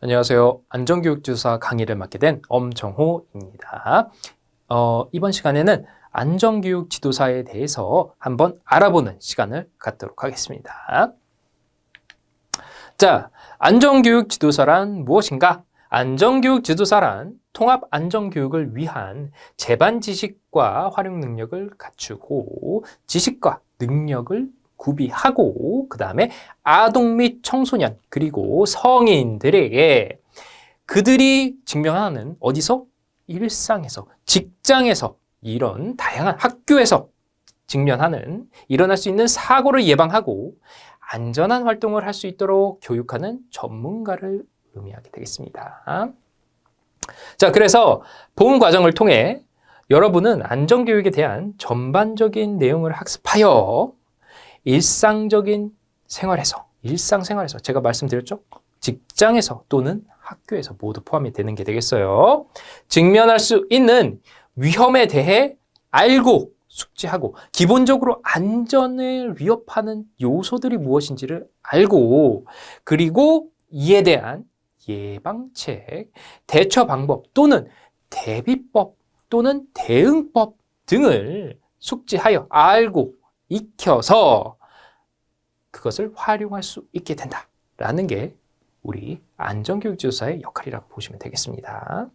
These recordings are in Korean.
안녕하세요. 안전교육주사 강의를 맡게 된 엄정호입니다. 어, 이번 시간에는 안전교육 지도사에 대해서 한번 알아보는 시간을 갖도록 하겠습니다. 자, 안전교육 지도사란 무엇인가? 안전교육 지도사란 통합 안전교육을 위한 제반 지식과 활용 능력을 갖추고 지식과 능력을 구비하고 그 다음에 아동 및 청소년 그리고 성인들에게 그들이 직면하는 어디서 일상에서 직장에서 이런 다양한 학교에서 직면하는 일어날 수 있는 사고를 예방하고 안전한 활동을 할 수 있도록 교육하는 전문가를 의미하게 되겠습니다. 자, 그래서 본 과정을 통해 여러분은 안전교육에 대한 전반적인 내용을 학습하여 일상적인 생활에서, 일상생활에서 제가 말씀드렸죠? 직장에서 또는 학교에서 모두 포함이 되는 게 되겠어요. 직면할 수 있는 위험에 대해 알고 숙지하고 기본적으로 안전을 위협하는 요소들이 무엇인지를 알고 그리고 이에 대한 예방책, 대처 방법 또는 대비법 또는 대응법 등을 숙지하여 알고 익혀서 그것을 활용할 수 있게 된다라는 게 우리 안전교육지도사의 역할이라고 보시면 되겠습니다.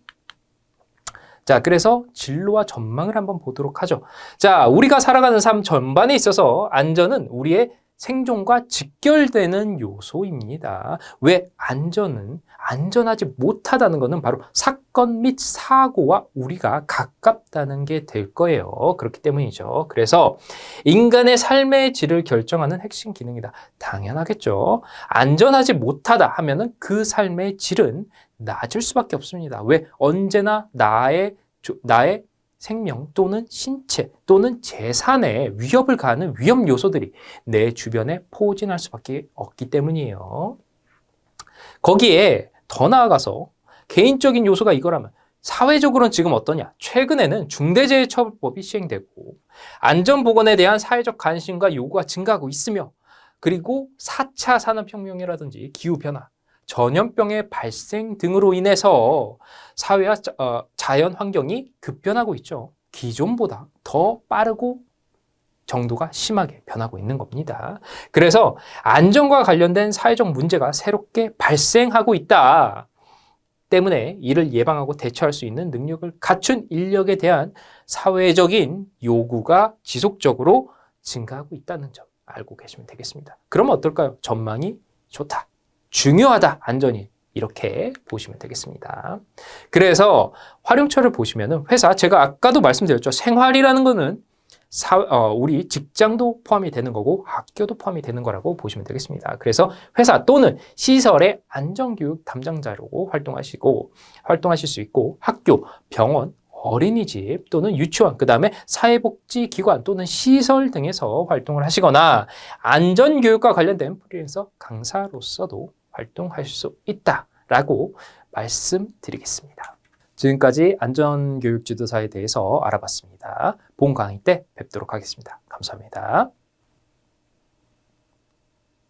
자, 그래서 진로와 전망을 한번 보도록 하죠. 자, 우리가 살아가는 삶 전반에 있어서 안전은 우리의 생존과 직결되는 요소입니다. 왜 안전은 안전하지 못하다는 것은 바로 사건 및 사고와 우리가 가깝다는 게 될 거예요. 그렇기 때문이죠. 그래서 인간의 삶의 질을 결정하는 핵심 기능이다. 당연하겠죠. 안전하지 못하다 하면은 그 삶의 질은 낮을 수밖에 없습니다. 왜 언제나 나의 나의 생명 또는 신체 또는 재산에 위협을 가하는 위험 요소들이 내 주변에 포진할 수밖에 없기 때문이에요. 거기에 더 나아가서 개인적인 요소가 이거라면 사회적으로는 지금 어떠냐? 최근에는 중대재해처벌법이 시행되고 안전보건에 대한 사회적 관심과 요구가 증가하고 있으며 그리고 4차 산업혁명이라든지 기후변화, 전염병의 발생 등으로 인해서 사회와 어, 자연 환경이 급변하고 있죠. 기존보다 더 빠르고 정도가 심하게 변하고 있는 겁니다. 그래서 안전과 관련된 사회적 문제가 새롭게 발생하고 있다. 때문에 이를 예방하고 대처할 수 있는 능력을 갖춘 인력에 대한 사회적인 요구가 지속적으로 증가하고 있다는 점 알고 계시면 되겠습니다. 그럼 어떨까요? 전망이 좋다. 중요하다. 안전이. 이렇게 보시면 되겠습니다. 그래서 활용처를 보시면은 회사, 제가 아까도 말씀드렸죠. 생활이라는 거는 사, 어, 우리 직장도 포함이 되는 거고 학교도 포함이 되는 거라고 보시면 되겠습니다. 그래서 회사 또는 시설의 안전교육 담당자로 활동하시고 활동하실 수 있고 학교, 병원, 어린이집 또는 유치원, 그 다음에 사회복지기관 또는 시설 등에서 활동을 하시거나 안전교육과 관련된 프리랜서 강사로서도 활동할 수 있다라고 말씀드리겠습니다. 지금까지 안전교육 지도사에 대해서 알아봤습니다. 본 강의 때 뵙도록 하겠습니다. 감사합니다.